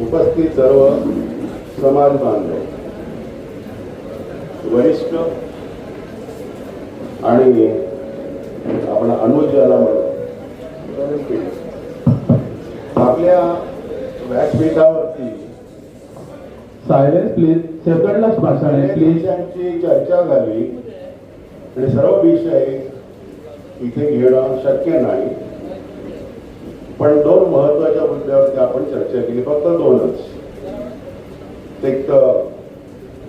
उपस्थित सर्व समाज बांधव वरिष्ठ आणि आपण अनुजाला म्हणू आपल्या व्यासपीठावरती सायलेन्स प्लीज सेकंड भाषण आहे प्लीज विषयांची चर्चा झाली आणि सर्व विषय इथे घेणं शक्य नाही. पण दोन महत्त्वाच्या मुद्द्यावरती आपण चर्चा केली फक्त दोनच. एक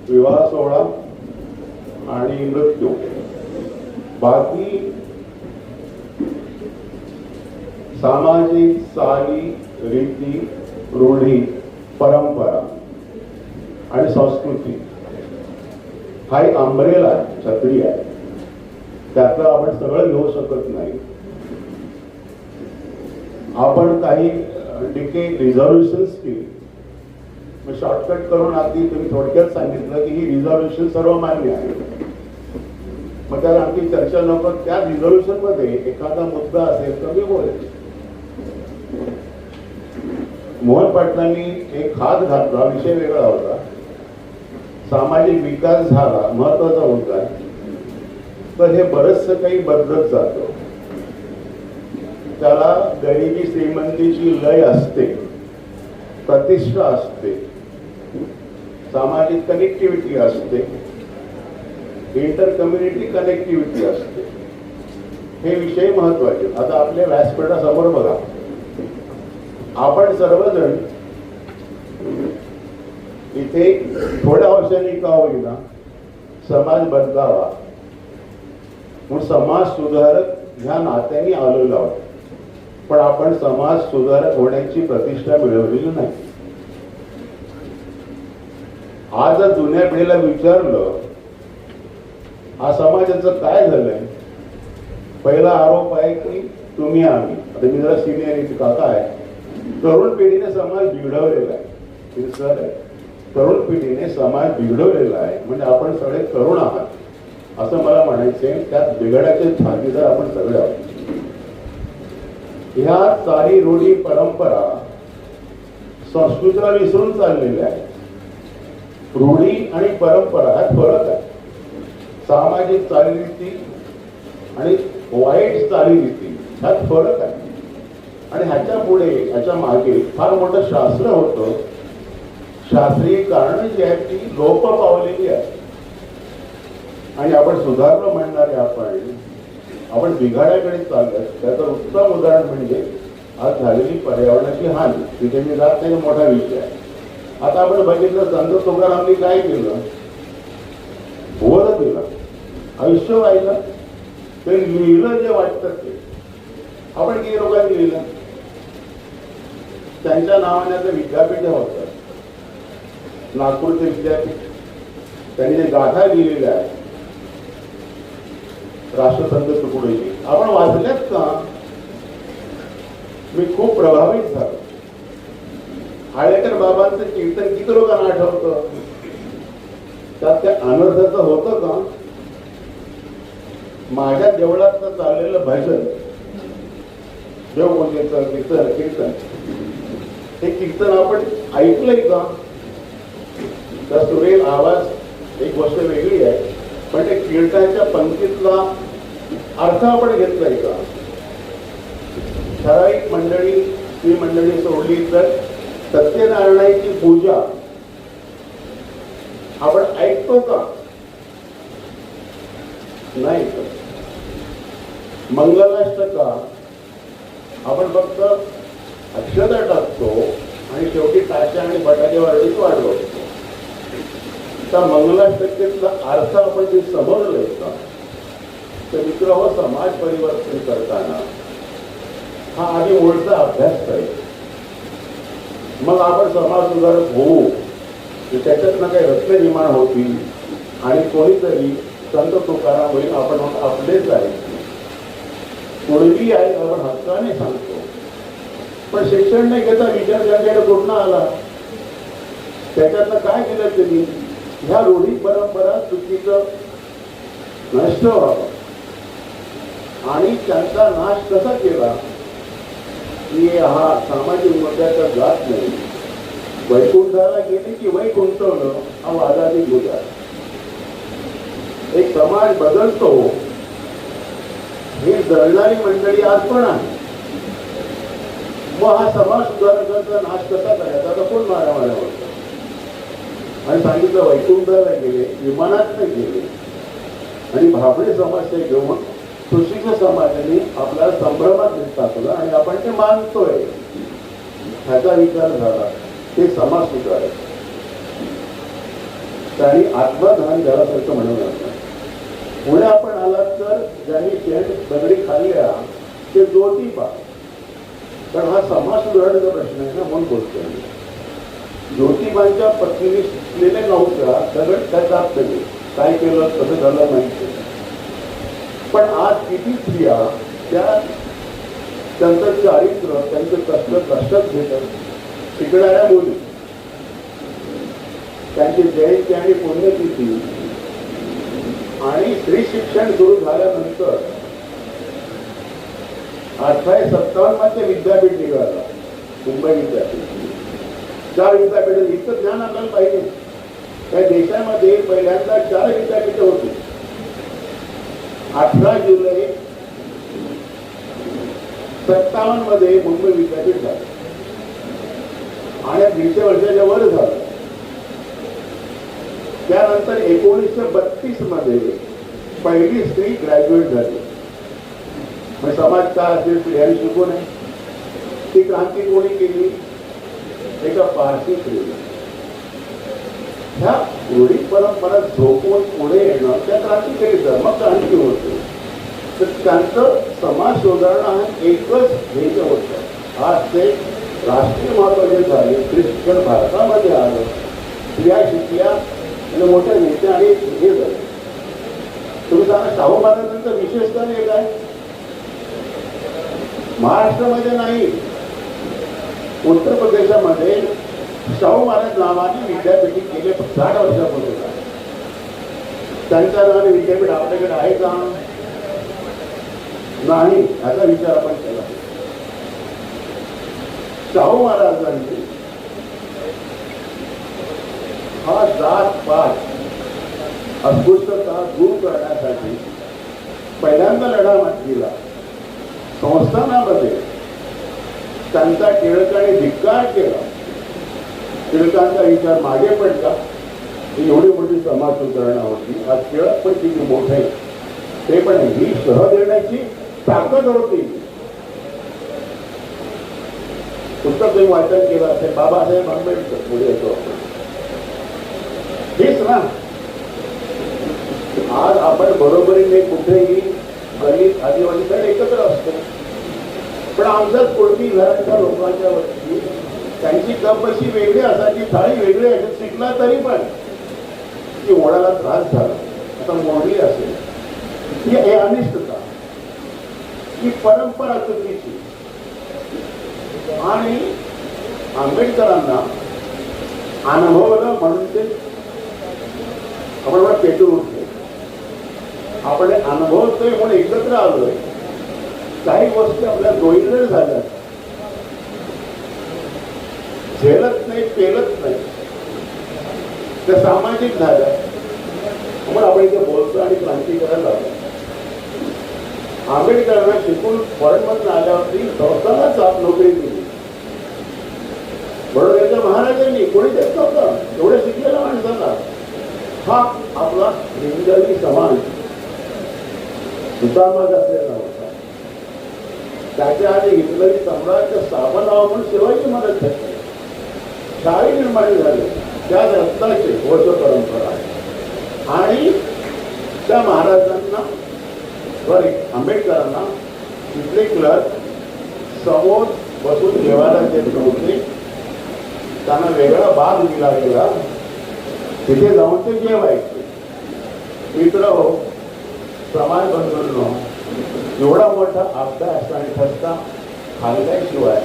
विवाह सोहळा आणि मृत्यू. बाकी सामाजिक चाली रीती रूढी परंपरा आणि संस्कृती हा एक आंबरेला आहे छत्री आहे. त्यातलं आपण सगळं घेऊ शकत नाही. आपण काही डिके रिझर्वेशन्स केली. मग शॉर्टकट करून अगदी तुम्ही थोडक्यात सांगितलं की ही रिझर्वेशन सर्व मान्य आहे. मग त्याला आमची चर्चा नको त्या रिझर्वेशनमध्ये एखादा मुद्दा असेल तर मी बोलेल मोहन पाटलांनी एक हात घातला विषय वेगळा होता. सामाजिक विकास झाला महत्त्वाचा मुद्दा तर हे बरचसं काही बदलत जातं. त्याला गरिबी श्रीमंतीची लय असते प्रतिष्ठा असते सामाजिक कनेक्टिव्हिटी असते इंटर कम्युनिटी कनेक्टिव्हिटी असते. हे विषय महत्त्वाचे. आता आपल्या व्यासपीठासमोर बघा. आपण सर्वजण इथे थोड्या वर्षांनी का होईना समाज बदलावा. म्हणून समाज सुधारक ह्या नात्याने आलेला आहोत. पण आपण समाज सुधारक होण्याची प्रतिष्ठा मिळवलेली नाही. आज जुन्या पिढीला विचारलं हा समाजाचं काय झालंय? पहिला आरोप आहे की तुम्ही आम्ही. आता मी जरा सिनियर काका आहे. तरुण पिढीने समाज बिघडवलेला आहे. सर आहे. तरुण पिढीने समाज बिघडवलेला आहे. म्हणजे आपण सगळे तरुण आहात. असं मला म्हणायचंय. त्यात बिघडाचे भागीदार आपण सगळे आहोत. ह्या चारी रूढी परंपरा संस्कृतीला विसरून चाललेल्या आहेत. रूढी आणि परंपरा हा फरक आहे. सामाजिक चालीरीती आणि वाईट चालीरीती ह्यात फरक आहे. आणि ह्याच्या पुढे ह्याच्या मागे फार मोठं शास्त्र होतं. शास्त्रीय कारण जी आहेत ती लोप पावलेली आहे आणि आपण सुधारणं म्हणणारे आपण आपण बिघाड्याकडे चाललोय त्याचं उत्तम उदाहरण म्हणजे आज झालेली पर्यावरणाची हानी तिथे मी जात नाही मोठा विषय आहे. आता आपण बघितलं संत तुकारामनी काय केलं? बोध दिलं आयुष्य वाहिलं. ते लिहिलं जे वाटतं ते. आपण किती लोकांनी लिहिलं? त्यांच्या नावाने आता विद्यापीठ होतं. नागपूरचे विद्यापीठ. त्यांनी जे गाथा लिहिलेल्या आहेत राष्ट्रसंत तुकडोजी आपण वाचल्यात का? मी खूप प्रभावित झालो. आळेकर बाबांचं कीर्तन किती लोकांना आठवत? त्यात त्या अनर्थाचं होत का? माझ्या देवळात चाललेलं भजन देवपूजेचं कीर्तन कीर्तन हे कीर्तन आपण ऐकलंय का? तर सुरेल आवाज एक गोष्ट वेगळी आहे पण ते कीर्तनाच्या पंक्तीतला अर्थ आपण घेतलाय का ठराविक मंडळी ही मंडळी सोडली तर सत्यनारायणाची पूजा आपण ऐकतो का? नाही. का मंगलाष्टका आपण फक्त अक्षता टाकतो आणि शेवटी टाच्या आणि बटाटे वाढीच वाढवतो त्या मंगलाष्टकेतला अर्थ आपण जे समजलोय का तर मित्र हो समाज परिवर्तन करताना हा आधी ओळचा अभ्यास करेल. मग आपण समाज सुधारक होऊ त्याच्यातनं काही रत्न निर्माण होतील आणि कोणीतरी संत तुकाराम होईल आपण आपलेच आहे पूर्वी आहे आपण हक्काने सांगतो. पण शिक्षण नाही घेता विचार त्यांच्याकडे कुठनं आला? त्याच्यातनं काय केलं त्यांनी ह्या रूढी परंपरा चुकीचं नष्ट व्हावं. आणि त्यांचा नाश कसा केला? की हा सामाजिक मुद्द्याचा जात नाही. वैकुंठाला गेले की वैकुंठवणं हा वादाची मुद्दा एक समाज बदलतो. हे जळणारी मंडळी आज पण आहे. मग हा समाज सुधारकांचा नाश कसा करायचा? तर कोण मारामाऱ्या होतो आणि सांगितलं वैकुंठाला गेले विमानात गेले. आणि भाबडी समस्या घेऊन सुशिक्ष समाजाने आपल्या संभ्रमात टाकलं आणि आपण ते मानतोय. ह्याचा विचार झाला. ते समाज सुधारक त्यांनी आत्मधान घरासारखं म्हणून पुणे पुढे आपण आलात तर ज्यांनी शेण दगडी खाल्ल्या ते ज्योतिबा कारण हा समाज सुधारण्याचा प्रश्न आहे ना म्हणून बोलतोय ज्योतिबांच्या पत्नीने शिकलेले नव्हत्या दगड त्या जात नाही काय केलं? कसं झालं माहिती पण आज किती स्त्रिया त्या त्यांचं चारित्र त्यांचं कष्ट कष्टच घेतात. शिकणाऱ्या मुली त्यांची जयंती आणि पुण्यतिथी आणि स्त्री शिक्षण सुरू झाल्यानंतर अठराशे सत्तावन्नमध्ये विद्यापीठ निघाला. मुंबई विद्यापीठ. चार विद्यापीठ. इतकं ज्ञान आपल्याला पाहिजे. त्या देशामध्ये पहिल्यांदा चार विद्यापीठ होती. अठरा जुलै सत्तावन्नमध्ये मुंबई विद्यापीठ झालं. आणि दीडशे वर्षाच्या वर झालं. त्यानंतर एकोणीसशे बत्तीसमध्ये पहिली स्त्री ग्रॅज्युएट झाली. मग समाज का असेल स्त्रियांनी शिकू नये. ती क्रांती कोणी केली? एका पारसी स्त्रीला ह्या रूढी परंपरा झोपून पुढे येणं त्या क्रांतिकारी मग क्रांती होते तर त्यांचं समाज सुधारणा हा एकच ध्येय होतं. आज ते राष्ट्रीय महत्त्वाचे झाले ख्रिश्चन भारतामध्ये आलं. स्त्रिया शिकल्या आणि मोठ्या नेत्या आणि हे झाले. तुम्ही सांगा शाहू महाराजांचं विशेषतः हे काय? महाराष्ट्रामध्ये नाही उत्तर प्रदेशामध्ये शाहू महाराज नावाने विद्यापीठ गेले साठ वर्षापूर्वी आहे. त्यांच्या नावाने विद्यापीठ आपल्याकडे आहे का? नाही याचा विचार आपण केला. शाहू महाराजांनी हा जात पात अस्पृश्यता दूर करण्यासाठी पहिल्यांदा लढा दिला संस्थानामध्ये त्यांचा टिळकाने धिक्कार केला. टिळकांचा विचार मागे पडला. ही एवढी मोठी समाज सुधारणा होती. आज टिळक पण किती मोठे ते पण ही सह देण्याची ताकद होती. पुस्तक तुम्ही वाचन केलं असेल बाबासाहेब आंबेडकर पुढे येतो आपण. हेच ना. आज आपण बरोबरीने कुठेही गरीब आदिवासीकडे एकत्र असतो. पण आमच्याच कुळमी घरांच्या लोकांच्या वरती त्यांची कप अशी वेगळी असायची थाळी वेगळी असेल शिकला तरी पण. ती ओढायला त्रास झाला. आता मोडली असेल. ही हे अनिष्टता. ही परंपरा चुकीची. आणि आंबेडकरांना अनुभवलं म्हणून ते आपण म्हणा पेटून उठले. आपण अनुभवतोय म्हणून एकत्र आलोय. काही गोष्टी आपल्या दोन झाल्या. झेलत नाही पेलत नाही. त्या सामाजिक झाल्या म्हणून आपण इथे बोलतो आणि क्रांती करायला लागलो आंबेडकरांना शिकून फॉरेनमधून आल्यावरती संस्थानाच आप नोकरी दिली बडोद्याच्या महाराजांनी कोणी देत नव्हतं? एवढ्या शिकलेल्या माणसाला हा आपला हिंदवी समाज. हुतात्मा असलेला होता. त्याच्या आधी हिंदवी सम्राट स्थापनावर म्हणून शिवाजी मदत घेतली शाळे निर्माण झाले. त्या रत्नाचे वर्ष परंपरा आहे. आणि त्या महाराजांना सॉरी आंबेडकरांना तिथले क्लर्क समोर बसून जेवायला देत नव्हते. त्यांना वेगळा भाग दिला गेला. तिथे जाऊन ते जेवायचे. मित्र हो समाज बंधूंनो एवढा मोठा अभ्यास आणि ठसका खाल्ल्याशिवाय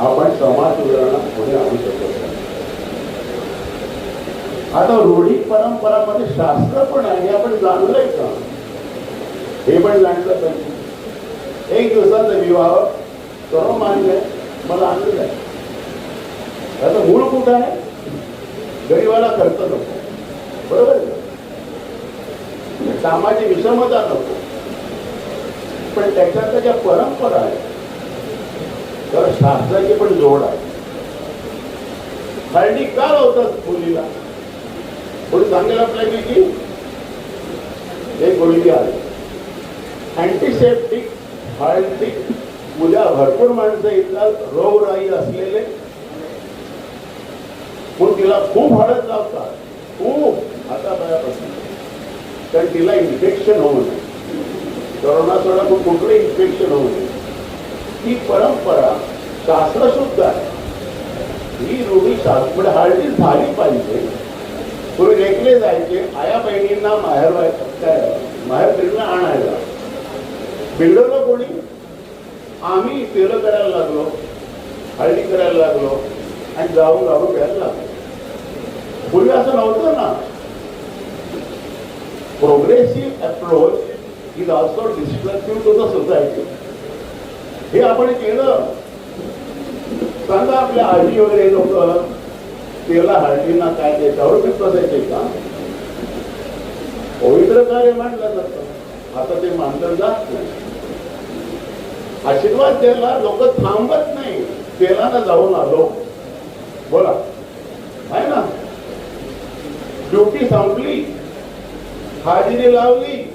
आपण समाज सुधारणा पुढे आणू शकत नाही. आता रूढी परंपरामध्ये शास्त्र पण आहे हे आपण जाणलंय का? हे पण जाणलं पाहिजे. एक दिवसाचा विवाह सर्व मान्य आहे, मला आनंद आहे त्याचं मूळ कुठं आहे? गरीबाला खर्च नको. बरोबर आहे कामाची विषमता नको. पण त्याच्यातल्या ज्या परंपरा आहेत तर शास्त्राची पण जोड आहे. हळदी का लावतात मुलीला कोणी सांगेल आपल्याला की एक गोळी आहे. अँटीसेप्टिक हळदी उद्या भरपूर माणसं येतात रोगराई असलेले. पण तिला खूप हळद लावतात खूप. आता बऱ्यापासून कारण तिला इन्फेक्शन होऊ नये. करोना सोडा पण कुठलं इन्फेक्शन होऊ नये. ती परंपरा शास्त्रशुद्ध आहे. ही रूढी शास्त्र म्हणजे हळदी झाली पाहिजे. पूर्वी लेखले जायचे आया बहिणींना माहेर काय माहेर फिरणं आणायला. बिघडवलं कोणी आम्ही पेरं करायला लागलो हळदी करायला लागलो आणि जाऊन जाऊन घ्यायला लागलो. पूर्वी असं नव्हतं ना. Progressive approach is also destructive to the society हे आपण केलं. सांगा आपल्या आजी वगैरे लोक तेला हळदीना काय त्याच्यावर पीठ बसायचे का? पवित्र कार्य मानलं जातं. आता ते मानलं जात नाही. आशीर्वाद द्यायला लोक थांबत नाही. तेलानं जाऊन आलो. बोला. आहे ना? ड्युटी संपली. हाजिरी लावली.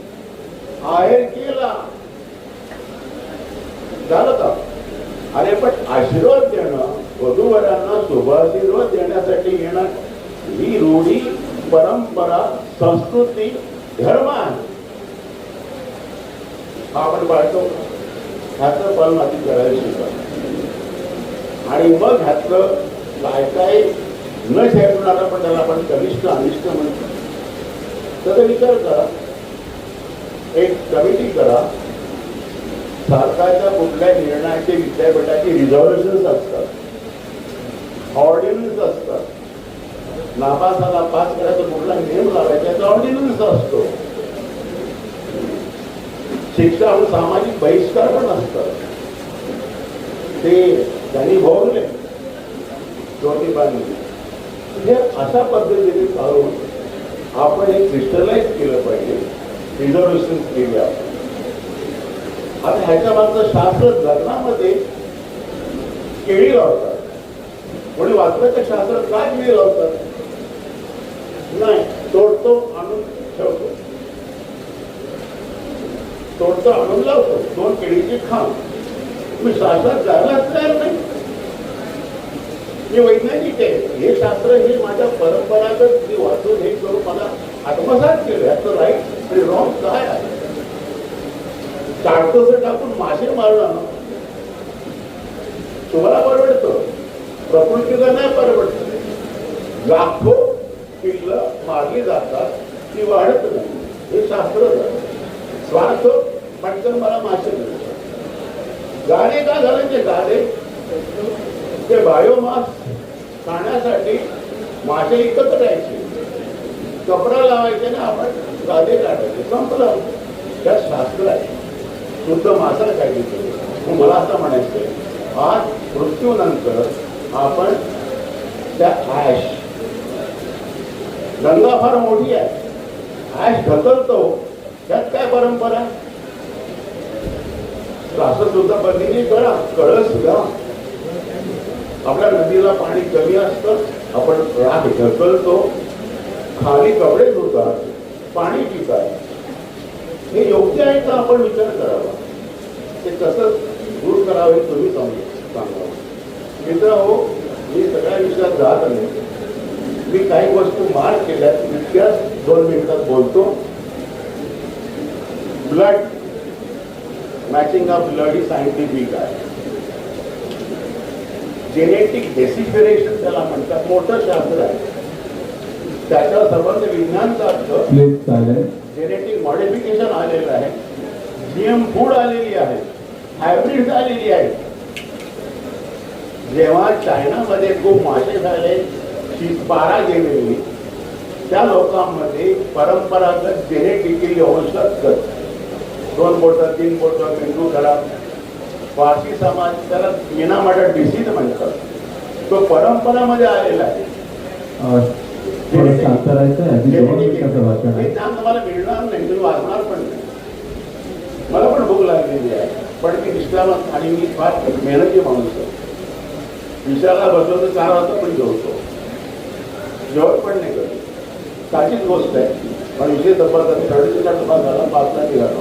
आहेर केला. झालं का? अरे पण आशीर्वाद देणं वधूवरांना शुभाशीर्वाद देण्यासाठी येणार ही रूढी परंपरा संस्कृती धर्म आहे. आपण पाळतो ह्याचं पालन आधी करायला शिकवा आणि मग ह्यातलं काय काय न झेपणारा पण त्याला आपण कनिष्ठ अनिष्ट म्हणतो. त्याचा विचार करा. एक कमिटी करा. सरकारच्या कुठल्या निर्णयाचे विद्यापीठाचे रिझॉल्युशन्स असतात? ऑर्डिनन्स असतात. नापासाला पास करायचा कुठला नियम लावायचा त्याचा ऑर्डिनन्स असतो. शिक्षा आणि सामाजिक बहिष्कार पण असतात. ते त्यांनी भोगले. ज्योतिबांनी. म्हणजे अशा पद्धतीने चालून आपण हे क्रिस्टलाइज केलं पाहिजे. रिझर्वेशन केली आपण. आता ह्याच्या मागचं शास्त्र लग्नामध्ये केळी लावतात. कोणी वाचलं तर शास्त्र काय केळी लावतात? नाही तोडतो आणून ठेवतो. तोडतो आणून लावतो. दोन केळीची खांब तुम्ही शास्त्रात जायलाच तयार नाही. मी वैज्ञानिक आहे. हे शास्त्र हे माझ्या परंपरागत मी वाचून हे करून मला आत्मसात केलं. याचं राईट आणि रॉंग काय आहे? काढतोस टाकून मासे मारणं तुम्हाला परवडतं. प्रकृतीला नाही परवडत? लाखो पिल्ल मारली जातात ती वाढत नाही. हे शास्त्र स्वार्थ पटकन मला मासे मिळतात गाणे का झाले ते गाणे? ते बायोमास खाण्यासाठी मासे एकत्र यायचे कपडा लावायचे ना आपण गादे काढायचे. संपलं. त्या शास्त्र आहे. शुद्ध मासा काय मला असं म्हणायचं आज मृत्यूनंतर आपण त्या ॲश गंगा फार मोठी आहे. ॲश ढकलतो. त्यात काय परंपरा? असं सुद्धा बंदीने करा कळस घ्या. आपल्या नदीला पाणी कमी असतं आपण राग ढकलतो. खाली कपडे धुतात पाणी पितात. हे योग्य आहे का आपण विचार करावा? ते कसं दूर करावे तुम्ही समजू सांगावं मित्र हो मी सगळ्या विषयात जात नाही मी काही वस्तू मार केल्या इतक्याच दोन मिनिटात बोलतो. ब्लड. मॅचिंग ऑफ ब्लड ही सायंटिफिक आहे. जेनेटिक डेसिफिरेशन त्याला म्हणतात मोठं शास्त्र आहे. त्याच्या संबंध विज्ञानचा अर्थ जेनेटिक मॉडिफिकेशन आलेलं आहे. जीएम फूड आलेली आहे. हायब्रिड आलेली आहे. जेव्हा चायनामध्ये खूप मासे झाले पारा गेलेली त्या लोकांमध्ये परंपरागत जेनेटिकली औषध दोन बोटं तीन बोटं मेंदू खराब. पारसी समाज त्याला मीनामाटा डिसीज म्हणतात. तो परंपरामध्ये आलेला आहे. शांत राहायचं आहे हे आहे. ज्ञान तुम्हाला मिळणार नाही तुम्ही वाचणार पण नाही. मला पण भूक लागलेली आहे पण मी विश्रामात आणि मी फार मेहनती माणूस आहे. विचाराला बसलो तर चार वाजता पण जेवतो. जेवण पण नाही करत. साधीच गोष्ट आहे. पण विषय तपासला साडेतीनला तपास झाला पाचला निघालो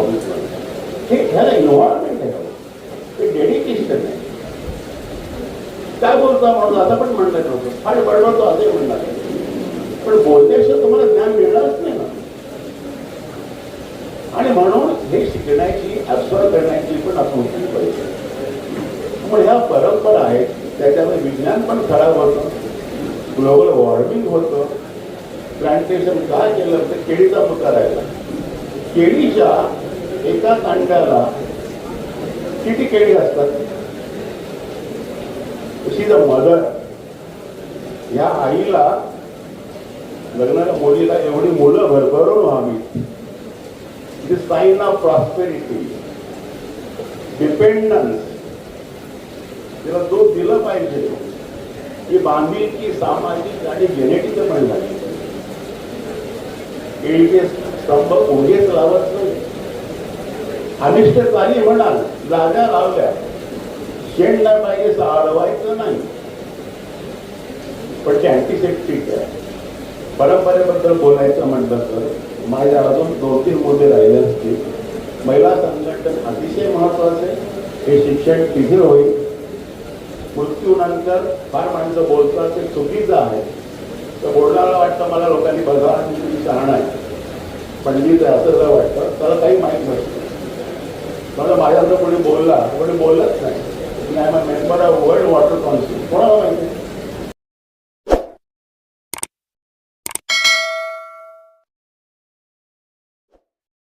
ऑफिसमध्ये. हे ह्याला इन्व्हॉल्वमेंट आहे. हे डेडिकेशन आहे. काय बोलता म्हणून आता पण म्हणलं नव्हतं. फार बडबडतो असंही म्हणणार पण बोलण्याशिवाय तुम्हाला ज्ञान मिळणारच नाही ना. आणि म्हणून हे शिकण्याची ऍब्सॉर्व करण्याची पण आकृती पाहिजे. मग ह्या परंपरा आहेत त्याच्यामध्ये विज्ञान पण खराब होतं ग्लोबल वॉर्मिंग होतं. प्लांटेशन का केलं तर केळीचा मुद्दा राहिला केळीच्या एका कांड्याला किती केळी असतात? शी द मदर या आईला लग्नाच्या मुलीला एवढी मुलं भरभरून व्हावी. This sign of prosperity dependence तिला तो दिलं पाहिजे ही बांधिलकी सामाजिक आणि जेनेटिक पण झाली. केळीचे स्तंभ उभेच लावत नाही. अनिष्ट चाली म्हणाल जागा लावल्या. शेणला पाहिजे असं नाही. पण ते अँटीसेप्टिक आहे. परंपरेबद्दल बोलायचं म्हटलं तर माझ्या अजून दोन तीन मुद्दे राहिले असतील. महिला संघटन अतिशय महत्वाचं आहे. हे शिक्षण तिथे होईल. मृत्यूनंतर फार माणसं बोलतात ते चुकीचं आहे. तर बोलणारा वाटतं मला लोकांनी बघा आणि तुम्ही शहाणा आहे. पंडित आहे असं जर वाटतं. त्याला काही माहीत नसतं. मला माझ्याकडे कोणी बोलला कोणी बोललंच नाही. मी member of world water council कोणाला माहिती?